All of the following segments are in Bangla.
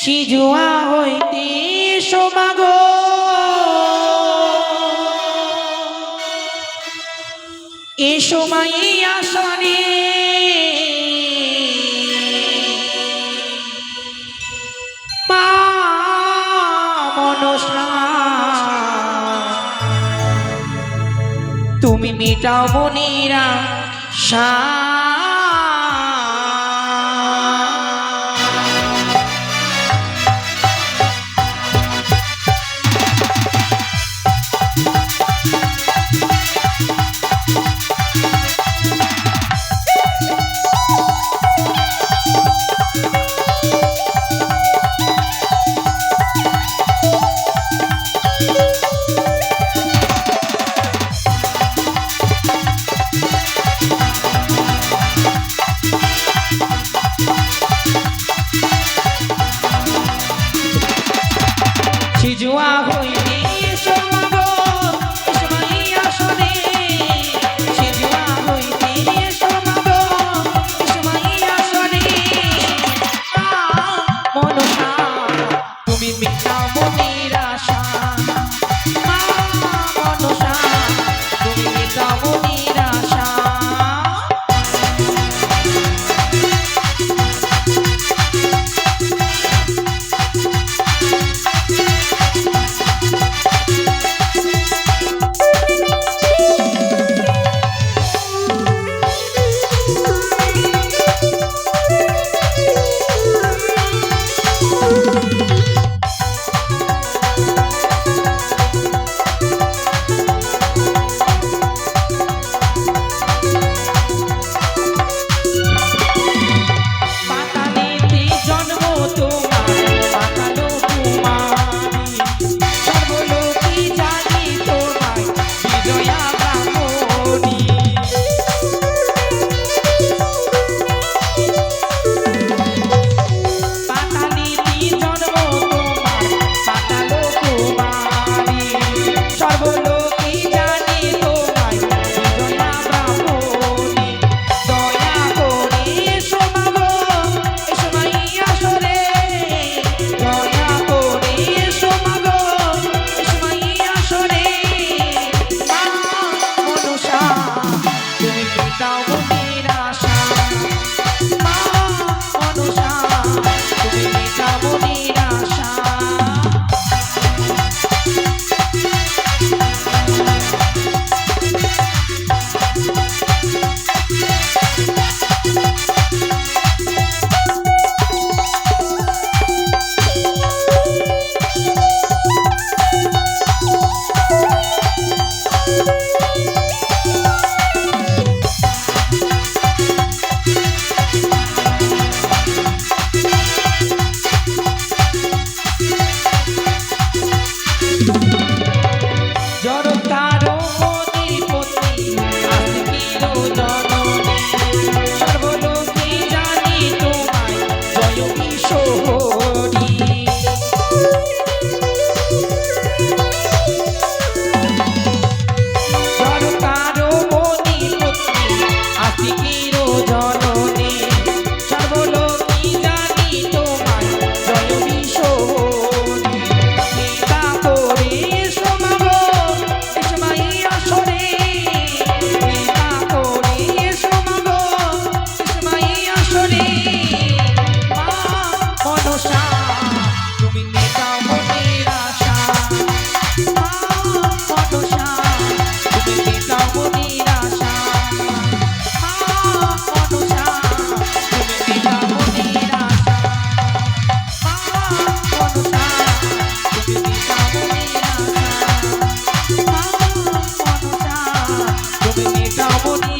সিজুয়া হইতে সমাগ। এ সময় আসনে তুমি মিটাও মনিরা সা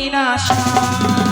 Nina Shah.